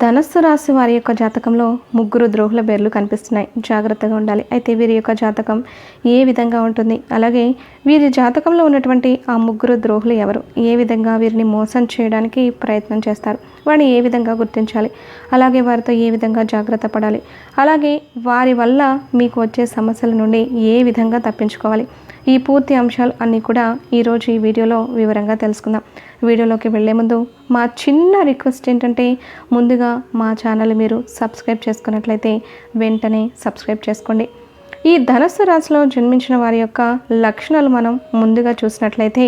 ధనస్సు రాశి వారి యొక్క జాతకంలో ముగ్గురు ద్రోహుల పేర్లు కనిపిస్తున్నాయి. జాగ్రత్తగా ఉండాలి. అయితే వీరి యొక్క జాతకం ఏ విధంగా ఉంటుంది? అలాగే వీరి జాతకంలో ఉన్నటువంటి ఆ ముగ్గురు ద్రోహులు ఎవరు? ఏ విధంగా వీరిని మోసం చేయడానికి ప్రయత్నం చేస్తారు? వాడిని ఏ విధంగా గుర్తించాలి? అలాగే వారితో ఏ విధంగా జాగ్రత్త పడాలి? అలాగే వారి వల్ల మీకు వచ్చే సమస్యల నుండి ఏ విధంగా తప్పించుకోవాలి? ఈ పూర్తి అంశాలు అన్నీ కూడా ఈరోజు ఈ వీడియోలో వివరంగా తెలుసుకుందాం. వీడియోలోకి వెళ్ళే ముందు మా చిన్న రిక్వెస్ట్ ఏంటంటే ముందుగా మా ఛానల్ మీరు సబ్స్క్రైబ్ చేసుకున్నట్లయితే వెంటనే సబ్స్క్రైబ్ చేసుకోండి. ఈ ధనస్సు రాశిలో జన్మించిన వారి యొక్క లక్షణాలు మనం ముందుగా చూసినట్లయితే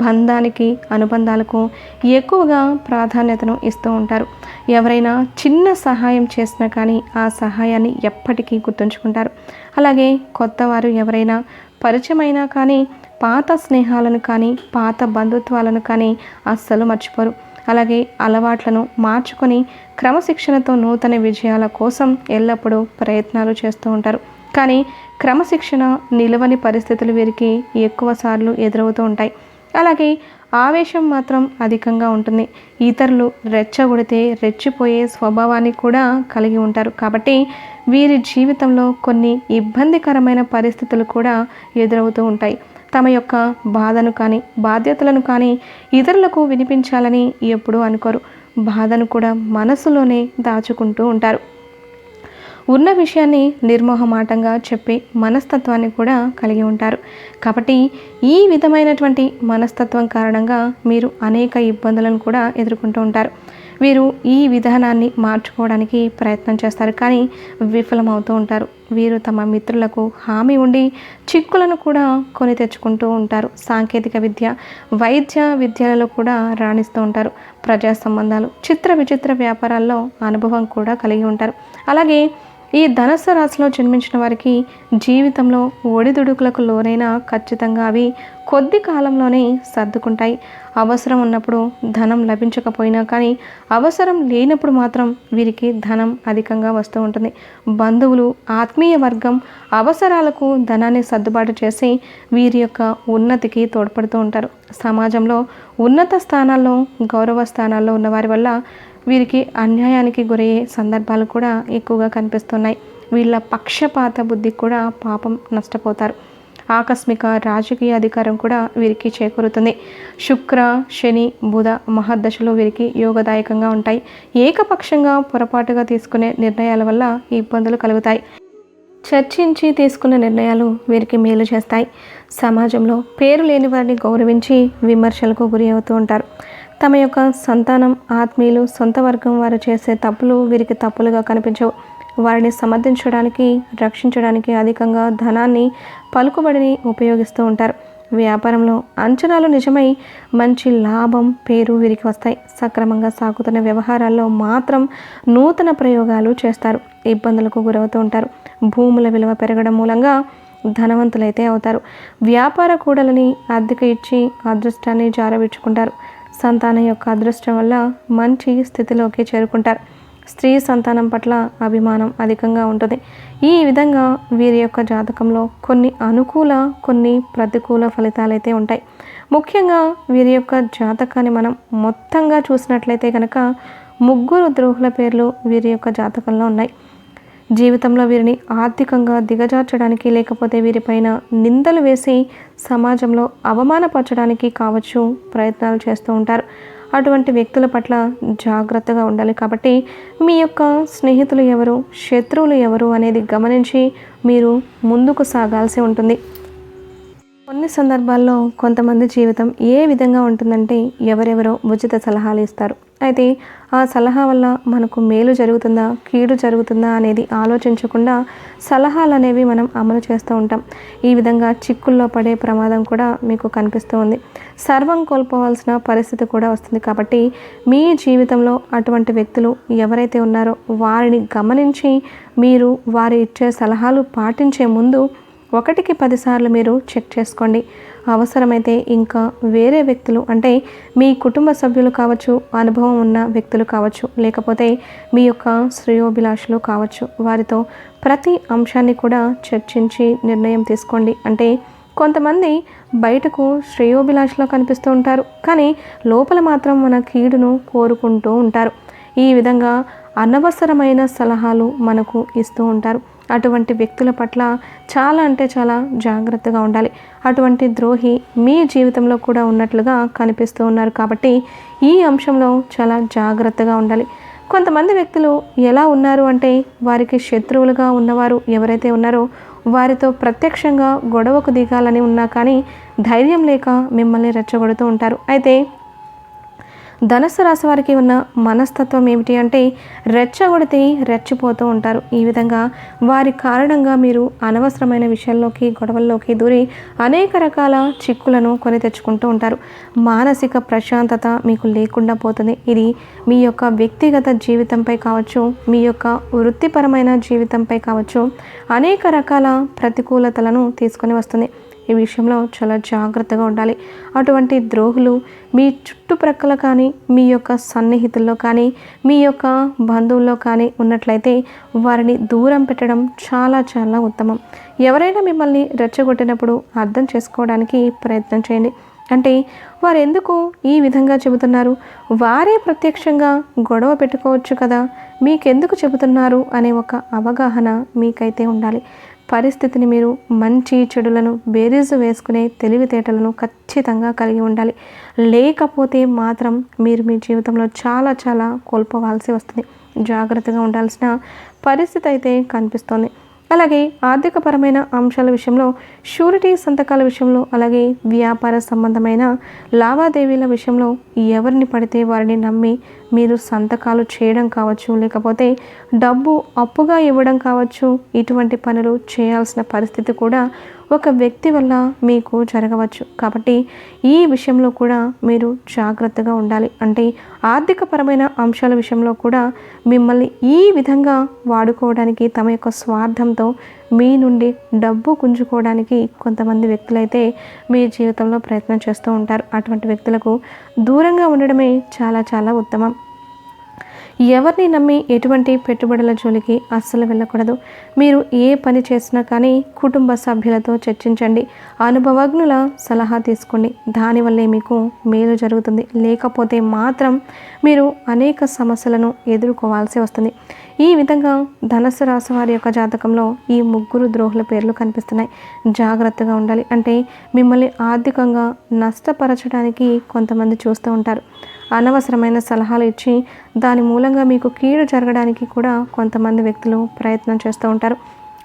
బంధానికి అనుబంధాలకు ఎక్కువగా ప్రాధాన్యతను ఇస్తూ ఉంటారు. ఎవరైనా చిన్న సహాయం చేసినా కానీ ఆ సహాయాన్ని ఎప్పటికీ గుర్తుంచుకుంటారు. అలాగే కొత్తవారు ఎవరైనా పరిచయమైనా కానీ పాత స్నేహాలను కానీ పాత బంధుత్వాలను కానీ అస్సలు మర్చిపోరు. అలాగే అలవాట్లను మార్చుకొని క్రమశిక్షణతో నూతన విజయాల కోసం ఎల్లప్పుడూ ప్రయత్నాలు చేస్తూ ఉంటారు. కానీ క్రమశిక్షణ నిలవని పరిస్థితులు వీరికి ఎక్కువసార్లు ఎదురవుతూ ఉంటాయి. అలాగే ఆవేశం మాత్రం అధికంగా ఉంటుంది. ఇతరులు రెచ్చగొడితే రెచ్చిపోయే స్వభావాన్ని కూడా కలిగి ఉంటారు. కాబట్టి వీరి జీవితంలో కొన్ని ఇబ్బందికరమైన పరిస్థితులు కూడా ఎదురవుతూ ఉంటాయి. తమ యొక్క బాధను కానీ బాధ్యతలను కానీ ఇతరులకు వినిపించాలని ఎప్పుడూ అనుకోరు. బాధను కూడా మనసులోనే దాచుకుంటూ ఉంటారు. ఉన్న విషయాన్ని నిర్మోహమాటంగా చెప్పే మనస్తత్వాన్ని కూడా కలిగి ఉంటారు. కాబట్టి ఈ విధమైనటువంటి మనస్తత్వం కారణంగా మీరు అనేక ఇబ్బందులను కూడా ఎదుర్కొంటూ ఉంటారు. వీరు ఈ విధానాన్ని మార్చుకోవడానికి ప్రయత్నం చేస్తారు. కానీ విఫలమవుతూ ఉంటారు. వీరు తమ మిత్రులకు హామీ ఉండి చిక్కులను కూడా కొని తెచ్చుకుంటూ ఉంటారు. సాంకేతిక విద్య వైద్య విద్యలలో కూడా రాణిస్తూ ఉంటారు. ప్రజా సంబంధాలు చిత్ర విచిత్ర వ్యాపారాల్లో అనుభవం కూడా కలిగి ఉంటారు. అలాగే ఈ ధనస్సు రాశిలో జన్మించిన వారికి జీవితంలో ఒడిదుడుకులకు లోనైనా ఖచ్చితంగా అవి కొద్ది కాలంలోనే సర్దుకుంటాయి. అవసరం ఉన్నప్పుడు ధనం లభించకపోయినా కానీ అవసరం లేనప్పుడు మాత్రం వీరికి ధనం అధికంగా వస్తూ ఉంటుంది. బంధువులు ఆత్మీయ వర్గం అవసరాలకు ధనాన్ని సర్దుబాటు చేసి వీరి యొక్క ఉన్నతికి తోడ్పడుతూ ఉంటారు. సమాజంలో ఉన్నత స్థానాల్లో గౌరవ స్థానాల్లో ఉన్న వారి వల్ల వీరికి అన్యాయానికి గురయ్యే సందర్భాలు కూడా ఎక్కువగా కనిపిస్తున్నాయి. వీళ్ళ పక్షపాత బుద్ధి కూడా పాపం నష్టపోతారు. ఆకస్మిక రాజకీయ అధికారం కూడా వీరికి చేకూరుతుంది. శుక్ర శని బుధ మహర్దశలు వీరికి యోగదాయకంగా ఉంటాయి. ఏకపక్షంగా పొరపాటుగా తీసుకునే నిర్ణయాల వల్ల ఇబ్బందులు కలుగుతాయి. చర్చించి తీసుకున్న నిర్ణయాలు వీరికి మేలు చేస్తాయి. సమాజంలో పేరు లేని వారిని గౌరవించి విమర్శలకు గురి అవుతూ ఉంటారు. తమ యొక్క సంతానం ఆత్మీయులు సొంత వర్గం వారు చేసే తప్పులు వీరికి తప్పులుగా కనిపించవు. వారిని సమర్థించడానికి రక్షించడానికి అధికంగా ధనాన్ని పలుకుబడిని ఉపయోగిస్తూ ఉంటారు. వ్యాపారంలో అంచనాలు నిజమై మంచి లాభం పేరు వీరికి వస్తాయి. సక్రమంగా సాగుతున్న వ్యవహారాల్లో మాత్రం నూతన ప్రయోగాలు చేస్తారు. ఇబ్బందులకు గురవుతూ ఉంటారు. భూముల విలువ పెరగడం మూలంగా ధనవంతులైతే అవుతారు. వ్యాపార కూడలని అద్దెకు ఇచ్చి అదృష్టాన్ని జారవిచ్చుకుంటారు. సంతానం యొక్క అదృష్టం వల్ల మంచి స్థితిలోకి చేరుకుంటారు. స్త్రీ సంతానం పట్ల అభిమానం అధికంగా ఉంటుంది. ఈ విధంగా వీరి యొక్క జాతకంలో కొన్ని అనుకూల కొన్ని ప్రతికూల ఫలితాలైతే ఉంటాయి. ముఖ్యంగా వీరి యొక్క జాతకాన్ని మనం మొత్తంగా చూసినట్లయితే కనుక ముగ్గురు ద్రోహుల పేర్లు వీరి యొక్క జాతకంలో ఉన్నాయి. జీవితంలో వీరిని ఆర్థికంగా దిగజార్చడానికి లేకపోతే వీరిపైన నిందలు వేసి సమాజంలో అవమానపరచడానికి కావచ్చు ప్రయత్నాలు చేస్తూ ఉంటారు. అటువంటి వ్యక్తుల పట్ల జాగ్రత్తగా ఉండాలి కాబట్టి మీ యొక్క స్నేహితులు ఎవరు శత్రువులు ఎవరు అనేది గమనించి మీరు ముందుకు సాగాల్సి ఉంటుంది. కొన్ని సందర్భాల్లో కొంతమంది జీవితం ఏ విధంగా ఉంటుందంటే ఎవరెవరో ఉచిత సలహాలు ఇస్తారు. అయితే ఆ సలహా వల్ల మనకు మేలు జరుగుతుందా కీడు జరుగుతుందా అనేది ఆలోచించకుండా సలహాలు అనేవి మనం అమలు చేస్తూ ఉంటాం. ఈ విధంగా చిక్కుల్లో పడే ప్రమాదం కూడా మీకు కనిపిస్తూ ఉంది. సర్వం కోల్పోవాల్సిన పరిస్థితి కూడా వస్తుంది కాబట్టి మీ జీవితంలో అటువంటి వ్యక్తులు ఎవరైతే ఉన్నారో వారిని గమనించి మీరు వారు ఇచ్చే సలహాలు పాటించే ముందు ఒకటికి పదిసార్లు మీరు చెక్ చేసుకోండి. అవసరమైతే ఇంకా వేరే వ్యక్తులు అంటే మీ కుటుంబ సభ్యులు కావచ్చు అనుభవం ఉన్న వ్యక్తులు కావచ్చు లేకపోతే మీ యొక్క శ్రేయోభిలాషులు కావచ్చు వారితో ప్రతి అంశాన్ని కూడా చర్చించి నిర్ణయం తీసుకోండి. అంటే కొంతమంది బయటకు శ్రేయోభిలాషలో కనిపిస్తూ ఉంటారు కానీ లోపల మాత్రం మన కీడును కోరుకుంటూ ఉంటారు. ఈ విధంగా అనవసరమైన సలహాలు మనకు ఇస్తూ ఉంటారు. అటువంటి వ్యక్తుల పట్ల చాలా అంటే చాలా జాగ్రత్తగా ఉండాలి. అటువంటి ద్రోహి మీ జీవితంలో కూడా ఉన్నట్లుగా కనిపిస్తూ ఉన్నారు కాబట్టి ఈ అంశంలో చాలా జాగ్రత్తగా ఉండాలి. కొంతమంది వ్యక్తులు ఎలా ఉన్నారు అంటే వారికి శత్రువులుగా ఉన్నవారు ఎవరైతే ఉన్నారో వారితో ప్రత్యక్షంగా గొడవకు దిగాలని ఉన్నా కానీ ధైర్యం లేక మిమ్మల్ని రెచ్చగొడుతూ ఉంటారు. అయితే ధనుసు రాశి వారికి ఉన్న మనస్తత్వం ఏమిటి అంటే రెచ్చగొడితే రెచ్చిపోతూ ఉంటారు. ఈ విధంగా వారి కారణంగా మీరు అనవసరమైన విషయాల్లోకి గొడవల్లోకి దూరి అనేక రకాల చిక్కులను కొని తెచ్చుకుంటూ ఉంటారు. మానసిక ప్రశాంతత మీకు లేకుండా పోతుంది. ఇది మీ యొక్క వ్యక్తిగత జీవితంపై కావచ్చు మీ యొక్క వృత్తిపరమైన జీవితంపై కావచ్చు అనేక రకాల ప్రతికూలతలను తీసుకొని వస్తుంది. ఈ విషయంలో చాలా జాగ్రత్తగా ఉండాలి. అటువంటి ద్రోహులు మీ చుట్టుప్రక్కల కానీ మీ యొక్క సన్నిహితుల్లో కానీ మీ యొక్క బంధువుల్లో కానీ ఉన్నట్లయితే వారిని దూరం పెట్టడం చాలా చాలా ఉత్తమం. ఎవరైనా మిమ్మల్ని రెచ్చగొట్టినప్పుడు అర్థం చేసుకోవడానికి ప్రయత్నం చేయండి. అంటే వారు ఎందుకు ఈ విధంగా చెబుతున్నారు? వారే ప్రత్యక్షంగా గొడవ పెట్టుకోవచ్చు కదా? మీకెందుకు చెబుతున్నారు? అనే ఒక అవగాహన మీకైతే ఉండాలి. పరిస్థితిని మీరు మంచి చెడులను బేరీజు వేసుకునే తెలివితేటలను ఖచ్చితంగా కలిగి ఉండాలి. లేకపోతే మాత్రం మీరు మీ జీవితంలో చాలా చాలా కోల్పోవాల్సి వస్తుంది. జాగ్రత్తగా ఉండాల్సిన పరిస్థితి అయితే కనిపిస్తోంది. అలాగే ఆర్థికపరమైన అంశాల విషయంలో షూరిటీ సంతకాల విషయంలో అలాగే వ్యాపార సంబంధమైన లావాదేవీల విషయంలో ఎవరిని పడితే వారిని నమ్మి మీరు సంతకాలు చేయడం కావచ్చు లేకపోతే డబ్బు అప్పుగా ఇవ్వడం కావచ్చు ఇటువంటి పనులు చేయాల్సిన పరిస్థితి కూడా ఒక వ్యక్తి వల్ల మీకు జరగవచ్చు. కాబట్టి ఈ విషయంలో కూడా మీరు జాగ్రత్తగా ఉండాలి. అంటే ఆర్థికపరమైన అంశాల విషయంలో కూడా మిమ్మల్ని ఈ విధంగా వాడుకోవడానికి తమ యొక్క స్వార్థంతో మీ నుండి డబ్బు గుంజుకోవడానికి కొంతమంది వ్యక్తులైతే మీ జీవితంలో ప్రయత్నం చేస్తూ ఉంటారు. అటువంటి వ్యక్తులకు దూరంగా ఉండడమే చాలా చాలా ఉత్తమం. ఎవరిని నమ్మి ఎటువంటి పెట్టుబడుల జోలికి అస్సలు వెళ్ళకూడదు. మీరు ఏ పని చేసినా కానీ కుటుంబ సభ్యులతో చర్చించండి. అనుభవజ్ఞుల సలహా తీసుకోండి. దానివల్లే మీకు మేలు జరుగుతుంది. లేకపోతే మాత్రం మీరు అనేక సమస్యలను ఎదుర్కోవాల్సి వస్తుంది. ఈ విధంగా ధనస్సు రాశి వారి యొక్క జాతకంలో ఈ ముగ్గురు ద్రోహుల పేర్లు కనిపిస్తున్నాయి. జాగ్రత్తగా ఉండాలి. అంటే మిమ్మల్ని ఆర్థికంగా నష్టపరచడానికి కొంతమంది చూస్తూ ఉంటారు. అనవసరమైన సలహాలు ఇచ్చి దాని మూలంగా మీకు కీడు జరగడానికి కూడా కొంతమంది వ్యక్తులు ప్రయత్నం చేస్తూ ఉంటారు.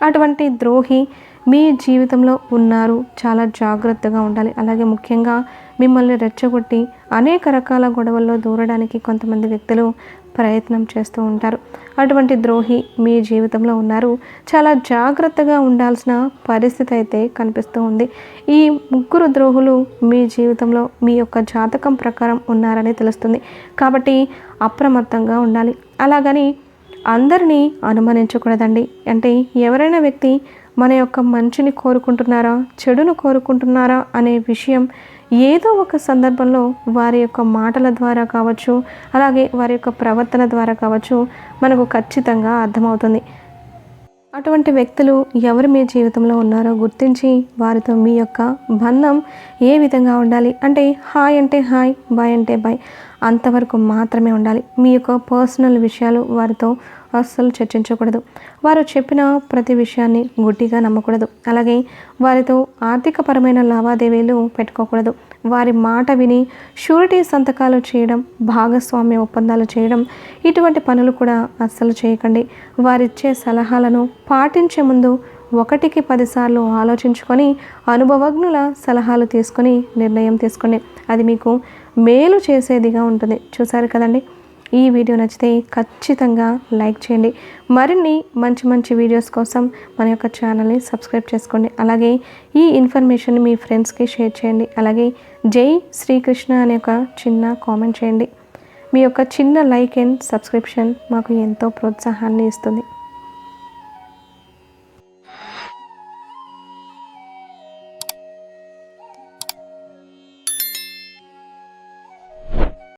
అటువంటి ద్రోహి మీ జీవితంలో ఉన్నారు. చాలా జాగ్రత్తగా ఉండాలి. అలాగే ముఖ్యంగా మిమ్మల్ని రెచ్చగొట్టి అనేక రకాల గొడవల్లో దూరడానికి కొంతమంది వ్యక్తులు ప్రయత్నం చేస్తూ ఉంటారు. అటువంటి ద్రోహి మీ జీవితంలో ఉన్నారు. చాలా జాగ్రత్తగా ఉండాల్సిన పరిస్థితి అయితే కనిపిస్తూ ఉంది. ఈ ముగ్గురు ద్రోహులు మీ జీవితంలో మీ యొక్క జాతకం ప్రకారం ఉన్నారని తెలుస్తుంది. కాబట్టి అప్రమత్తంగా ఉండాలి. అలాగని అందరినీ అనుమానించకూడదండి. అంటే ఎవరైనా వ్యక్తి మన యొక్క మంచిని కోరుకుంటున్నారా చెడును కోరుకుంటున్నారా అనే విషయం ఏదో ఒక సందర్భంలో వారి యొక్క మాటల ద్వారా కావచ్చు అలాగే వారి యొక్క ప్రవర్తన ద్వారా కావచ్చు మనకు ఖచ్చితంగా అర్థమవుతుంది. అటువంటి వ్యక్తులు ఎవరు మీ జీవితంలో ఉన్నారో గుర్తించి వారితో మీ యొక్క బంధం ఏ విధంగా ఉండాలి? అంటే హాయ్ అంటే హాయ్ బాయ్ అంటే బాయ్ అంతవరకు మాత్రమే ఉండాలి. మీ యొక్క పర్సనల్ విషయాలు వారితో అస్సలు చర్చించకూడదు. వారు చెప్పిన ప్రతి విషయాన్ని గుడ్డిగా నమ్మకూడదు. అలాగే వారితో ఆర్థికపరమైన లావాదేవీలు పెట్టుకోకూడదు. వారి మాట విని షూరిటీ సంతకాలు చేయడం భాగస్వామ్య ఒప్పందాలు చేయడం ఇటువంటి పనులు కూడా అస్సలు చేయకండి. వారిచ్చే సలహాలను పాటించే ముందు ఒకటికి పదిసార్లు ఆలోచించుకొని అనుభవజ్ఞుల సలహాలు తీసుకొని నిర్ణయం తీసుకోండి. అది మీకు మేలు చేసేదిగా ఉంటుంది. చూసారు కదండి? ఈ వీడియో నచ్చితే ఖచ్చితంగా లైక్ చేయండి. మరిన్ని మంచి మంచి వీడియోస్ కోసం మన యొక్క ఛానల్ని సబ్స్క్రైబ్ చేసుకోండి. అలాగే ఈ ఇన్ఫర్మేషన్ మీ ఫ్రెండ్స్కి షేర్ చేయండి. అలాగే జై శ్రీకృష్ణ అనే ఒక చిన్న కామెంట్ చేయండి. మీ యొక్క చిన్న లైక్ అండ్ సబ్స్క్రిప్షన్ మాకు ఎంతో ప్రోత్సాహాన్ని ఇస్తుంది.